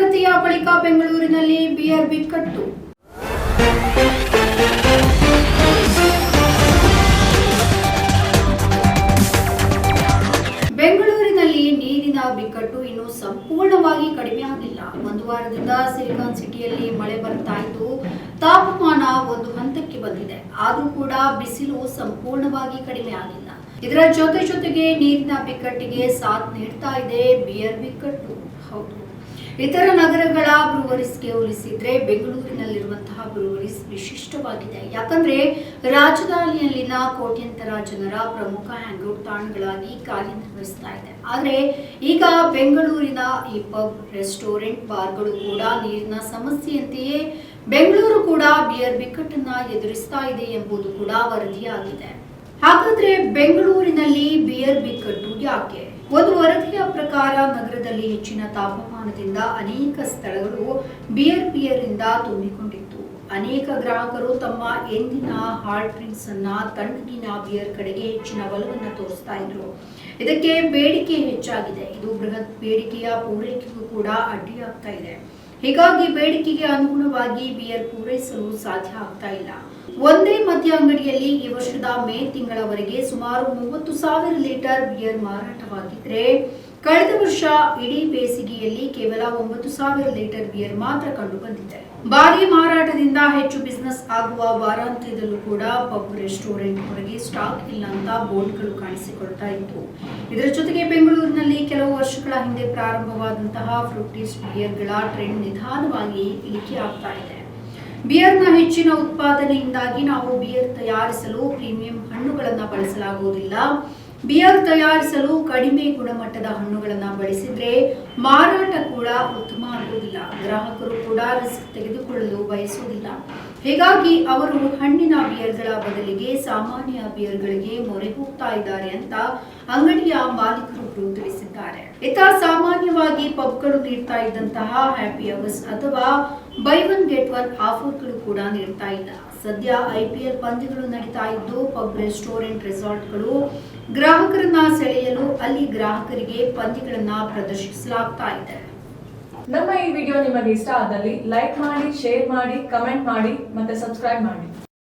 ವರದಿಯ ಬಳಿಕ ಬೆಂಗಳೂರಿನಲ್ಲಿ ಬಿಆರ್ ಬಿಕ್ಕಟ್ಟು. ಬೆಂಗಳೂರಿನಲ್ಲಿ ನೀರಿನ ಬಿಕ್ಕಟ್ಟು ಇನ್ನು ಸಂಪೂರ್ಣವಾಗಿ ಕಡಿಮೆ ಆಗಿಲ್ಲ. ಒಂದು ವಾರದಿಂದ ಸಿಲಿಕಾನ್ ಸಿಟಿಯಲ್ಲಿ ಮಳೆ ಬರ್ತಾ ಇದ್ದು, ತಾಪಮಾನ ಒಂದು ಹಂತಕ್ಕೆ ಬಂದಿದೆ. ಆದ್ರೂ ಕೂಡ ಬಿಸಿಲು ಸಂಪೂರ್ಣವಾಗಿ ಕಡಿಮೆ ಆಗಿಲ್ಲ ಇದರ ಜೊತೆ ಜೊತೆಗೆ ನೀರಿನ ಬಿಕ್ಕಟ್ಟಿಗೆ ಸಾಥ್ ನೀಡ್ತಾ ಇದೆ ಬಿಯರ್ ಬಿಕ್ಕಟ್ಟು. ಹೌದು. ಇತರ ನಗರಗಳ ಬ್ರೂವರೀಸ್ಗೆ ಹೋಲಿಸಿದ್ರೆ ಬೆಂಗಳೂರಿನಲ್ಲಿರುವಂತಹ ಬ್ರೂವರೀಸ್ ವಿಶಿಷ್ಟವಾಗಿದೆ. ಯಾಕಂದ್ರೆ ರಾಜಧಾನಿಯಲ್ಲಿನ ಕೋಟ್ಯಂತರ ಜನರ ಪ್ರಮುಖ ಹ್ಯಾಂಗ್ಔಟ್ ತಾಣಗಳಾಗಿ ಕಾರ್ಯನಿರ್ವಹಿಸ್ತಾ ಇದೆ. ಆದ್ರೆ ಈಗ ಬೆಂಗಳೂರಿನ ಈ ಪಬ್ ರೆಸ್ಟೋರೆಂಟ್, ಬಾರ್ಗಳು ಕೂಡ ನೀರಿನ ಸಮಸ್ಯೆಯಂತೆಯೇ ಬೆಂಗಳೂರು ಕೂಡ ಬಿಯರ್ ಬಿಕ್ಕಟ್ಟನ್ನ ಎದುರಿಸ್ತಾ ಇದೆ ಎಂಬುದು ಕೂಡ ವರದಿಯಾಗಿದೆ. ಹಾಗಾದ್ರೆ ಬೆಂಗಳೂರಿನಲ್ಲಿ ಬಿಯರ್ ಬಿಕ್ಕಟ್ಟು ಯಾಕೆ? ಒಂದು ವರದಿಯ ಪ್ರಕಾರ ನಗರದಲ್ಲಿ ಹೆಚ್ಚಿನ ತಾಪಮಾನದಿಂದ ಅನೇಕ ಸ್ಥಳಗಳು ಬಿಯರ್ ಬಿಯರ್ ಇಂದ ತುಂಬಿಕೊಂಡಿತ್ತು. ಅನೇಕ ಗ್ರಾಹಕರು ತಮ್ಮ ಎಂದಿನ ಹಾರ್ಡ್ ಡ್ರಿಂಕ್ಸ್ ಅನ್ನ ತಣ್ಣಗಿನ ಬಿಯರ್ ಕಡೆಗೆ ಹೆಚ್ಚಿನ ಒಲವನ್ನು ತೋರಿಸ್ತಾ ಇದ್ರು. ಇದಕ್ಕೆ ಬೇಡಿಕೆ ಹೆಚ್ಚಾಗಿದೆ. ಇದು ಬೃಹತ್ ಬೇಡಿಕೆಯ ಪೂರೈಕೆಗೂ ಕೂಡ ಅಡ್ಡಿಯಾಗ್ತಾ ಇದೆ. ಹೀಗಾಗಿ ಬೇಡಿಕೆಗೆ ಅನುಗುಣವಾಗಿ ಬಿಯರ್ ಪೂರೈಸಲು ಸಾಧ್ಯ ಆಗ್ತಾ ಇಲ್ಲ. ಒಂದೇ ಮದ್ಯ ಅಂಗಡಿಯಲ್ಲಿ ಈ ವರ್ಷದ ಮೇ ತಿಂಗಳವರೆಗೆ ಸುಮಾರು ಮೂವತ್ತು ಸಾವಿರ ಲೀಟರ್ ಬಿಯರ್ ಮಾರಾಟವಾಗಿದ್ರೆ, ಕಳೆದ ವರ್ಷ ಇಡೀ ಬೇಸಿಗೆಯಲ್ಲಿ ಕೇವಲ ಒಂಬತ್ತು ಸಾವಿರ ಲೀಟರ್ ಬಿಯರ್ ಮಾತ್ರ ಕಂಡು ಬಂದಿದೆ ಭಾರಿ ಮಾರಾಟದಿಂದ ಹೆಚ್ಚು ಬಿಸಿನೆಸ್ ಆಗುವ ವಾರಾಂತ್ಯದಲ್ಲೂ ಕೂಡ ಪಬ್ ರೆಸ್ಟೋರೆಂಟ್ ಹೊರಗೆ ಸ್ಟಾಕ್ ಇಲ್ಲ ಅಂತ ಬೋರ್ಡ್ಗಳು ಕಾಣಿಸಿಕೊಳ್ತಾ ಇತ್ತು. ಇದರ ಜೊತೆಗೆ ಬೆಂಗಳೂರಿನಲ್ಲಿ ಕೆಲವು ವರ್ಷಗಳ ಹಿಂದೆ ಪ್ರಾರಂಭವಾದಂತಹ ಫ್ರೂಟೀಸ್ ಬಿಯರ್ಗಳ ಟ್ರೆಂಡ್ ನಿಧಾನವಾಗಿ ಇಳಿಕೆ ಆಗ್ತಾ ಇದೆ. ಬಿಯರ್ನ ಹೆಚ್ಚಿನ ಉತ್ಪಾದನೆಯಿಂದಾಗಿ ನಾವು ಬಿಯರ್ ತಯಾರಿಸಲು ಪ್ರೀಮಿಯಂ ಹಣ್ಣುಗಳನ್ನು ಬಳಸಲಾಗುವುದಿಲ್ಲ. ಬಿಯರ್ ತಯಾರಿಸಲು ಕಡಿಮೆ ಗುಣಮಟ್ಟದ ಹಣ್ಣುಗಳನ್ನು ಬಳಸಿದ್ರೆ ಮಾರಾಟ ಕೂಡ ಉತ್ತಮ ಆಗುವುದಿಲ್ಲ. ಗ್ರಾಹಕರು ಕೂಡ ರಿಸ್ಕ್ ತೆಗೆದುಕೊಳ್ಳಲು ಬಯಸುವುದಿಲ್ಲ. ಹೀಗಾಗಿ ಅವರು ಹಣ್ಣಿನ ಬಿಯರ್ಗಳ ಬದಲಿಗೆ ಸಾಮಾನ್ಯ ಬಿಯರ್ಗಳಿಗೆ ಮೊರೆ ಹೋಗ್ತಾ ಇದ್ದಾರೆ ಅಂತ ಅಂಗಡಿಯ ಮಾಲೀಕರೊಬ್ಬರು ತಿಳಿಸಿದ್ದಾರೆ. ಇತ ಸಾಮಾನ್ಯವಾಗಿ ಪಬ್ಗಳು ನೀಡ್ತಾ ಇದ್ದಂತಹ ಹ್ಯಾಪಿ ಅವರ್ಸ್ ಅಥವಾ ಬೈ ಒನ್ ಗೆಟ್ ಒನ್ ಆಫರ್ಗಳು ಕೂಡ ನೀಡ್ತಾ ಇಲ್ಲ. ಸದ್ಯ ಐಪಿಎಲ್ ಪಂದ್ಯಗಳು ನಡೀತಾ ಇದ್ದು ಪಬ್ ರೆಸ್ಟೋರೆಂಟ್ ರೆಸಾರ್ಟ್ಗಳು ಗ್ರಾಹಕರನ್ನ ಸೆಳೆಯಲು ಅಲ್ಲಿ ಗ್ರಾಹಕರಿಗೆ ಪಂದ್ಯಗಳನ್ನ ಪ್ರದರ್ಶಿಸಲಾಗ್ತಾ ಇದೆ. ನಮ್ಮ ಈ ವಿಡಿಯೋ ನಿಮಗೆ ಇಷ್ಟ ಆದಲ್ಲಿ ಲೈಕ್ ಮಾಡಿ ಶೇರ್ ಮಾಡಿ ಕಮೆಂಟ್ ಮಾಡಿ ಮತ್ತೆ ಸಬ್ಸ್ಕ್ರೈಬ್ ಮಾಡಿ.